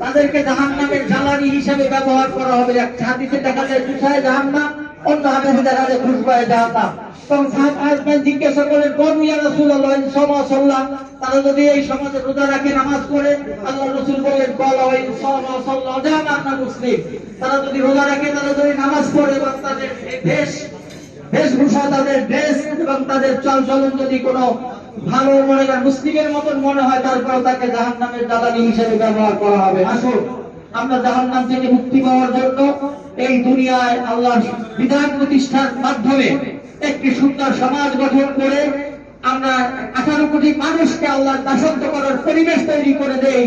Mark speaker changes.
Speaker 1: তাদেরকে জাহান নামের জ্বালানি হিসেবে ব্যবহার করা হবে। এক হাদিসে দেখা যায় জুসায় জাহান নাম অন্য হাদিসে দেখা যায় খুশবায় জাহান নাম রোজা রাখে, নামাজ পড়ে, আল্লাহ যদি রোজা রাখে, তারা যদি নামাজ পড়ে, এবং তাদের বেশভূষা তাদের ড্রেস তাদের চল চলন যদি কোনো ভালো মনে করেন মুসলিমের মতন মনে হয় তারপর তাকে জাহান নামের জ্বালানি হিসেবে ব্যবহার করা হবে। আসুন, আমরা জাহান নাম থেকে মুক্তি পাওয়ার জন্য এই দুনিয়ায় আল্লাহ বিধান প্রতিষ্ঠার মাধ্যমে একটি সুন্দর সমাজ গঠন করে আমরা আঠারো কোটি মানুষকে আল্লাহ দাসত্ব করার পরিবেশ তৈরি করে দেই।